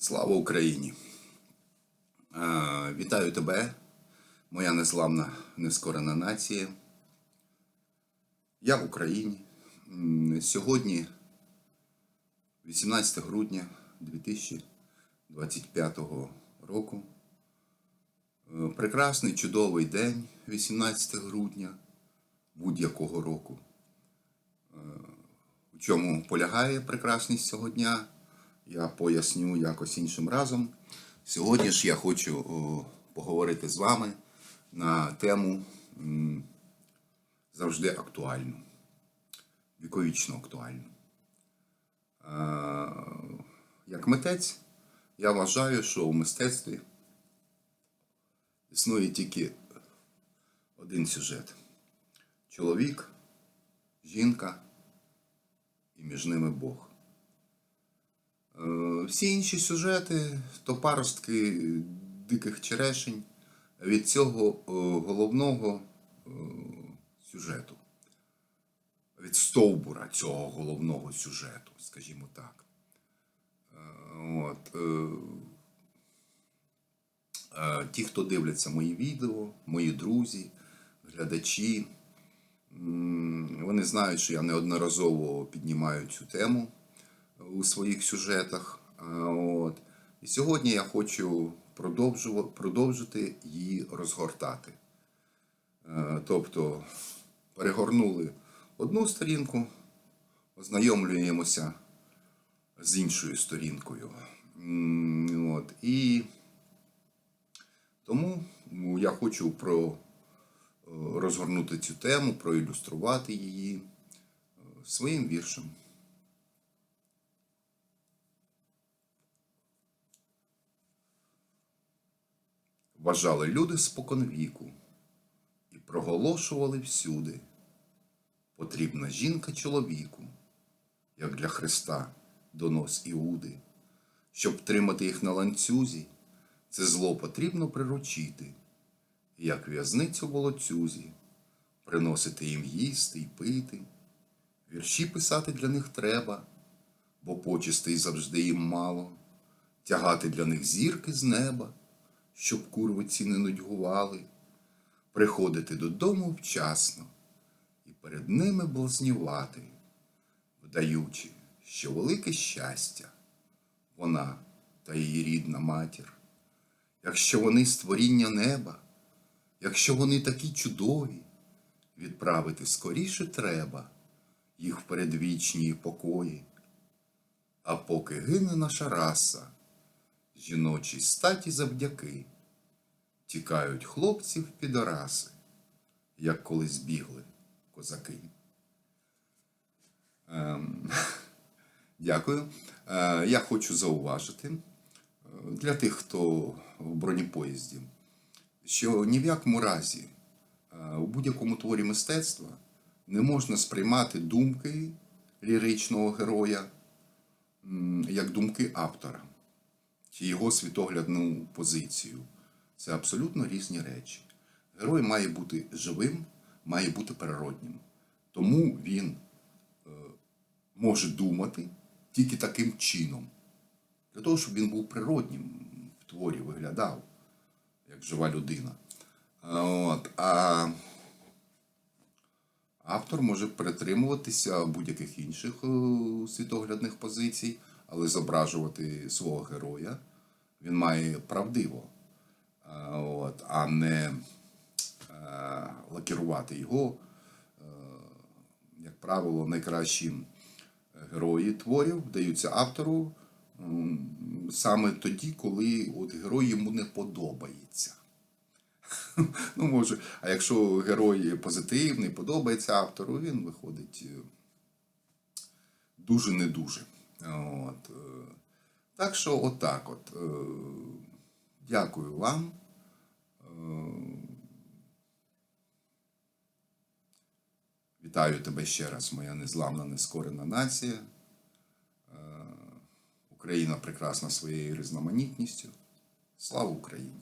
Слава Україні! Е, Вітаю тебе, моя незламна нескорена нація. Я Україні. Сьогодні, 18 грудня 2025 року. Е, Прекрасний чудовий день, 18 грудня будь-якого року. У чому полягає прекрасність цього дня, я поясню якось іншим разом. Сьогодні ж я хочу поговорити з вами на тему завжди актуальну, віковічно актуальну. Як митець, я вважаю, що у мистецтві існує тільки один сюжет: чоловік, жінка і між ними Бог. Е, Всі інші сюжети то паростки диких черешень від цього е, головного е, сюжету, від стовбура цього головного сюжету, скажімо так. От, ті, хто дивляться мої відео, мої друзі, глядачі, вони знають, що я неодноразово піднімаю цю тему у своїх сюжетах. От. І сьогодні я хочу продовжити її розгортати. Тобто перегорнули одну сторінку, ознайомлюємося з іншою сторінкою. От. І тому ну, я хочу про розгорнути цю тему, проілюструвати її е, своїм віршем. Вважали люди споконвіку і проголошували всюди. Потрібна жінка чоловіку, як для Христа донос Іуди. Щоб тримати їх на ланцюзі, це зло потрібно приручити, як в'язницю волоцюзі, приносити їм їсти й пити. Вірші писати для них треба, бо почестей завжди їм мало, тягати для них зірки з неба, щоб курвиці не нудьгували, приходити додому вчасно і перед ними блазнювати, вдаючи, що велике щастя, вона та її рідна матір, якщо вони створіння неба, якщо вони такі чудові, відправити скоріше треба їх в передвічні покої. А поки гине наша раса, жіночій статі завдяки, тікають хлопці в підораси, як колись бігли козаки. Ем, Дякую. Е, Я хочу зауважити е, для тих, хто в бронепоїзді, що ні в якому разі е, у будь-якому творі мистецтва не можна сприймати думки ліричного героя як думки автора чи його світоглядну позицію. Це абсолютно різні речі. Герой має бути живим, має бути природнім. Тому він е, може думати тільки таким чином. Для того, щоб він був природнім в творі виглядав, як жива людина. От, а автор може притримуватися будь-яких інших е, світоглядних позицій, але зображувати свого героя він має правдиво, а, от, а не е, лакірувати його. Е, Як правило, найкращі герої творів даються автору саме тоді, коли от герой йому не подобається. Ну, може, а якщо герой позитивний, подобається автору, він виходить е, дуже не дуже. От. Так що, отак от. е, Дякую вам. Е, Вітаю тебе ще раз, моя незламна, нескорена нація. Е, Україна прекрасна своєю різноманітністю. Слава Україні!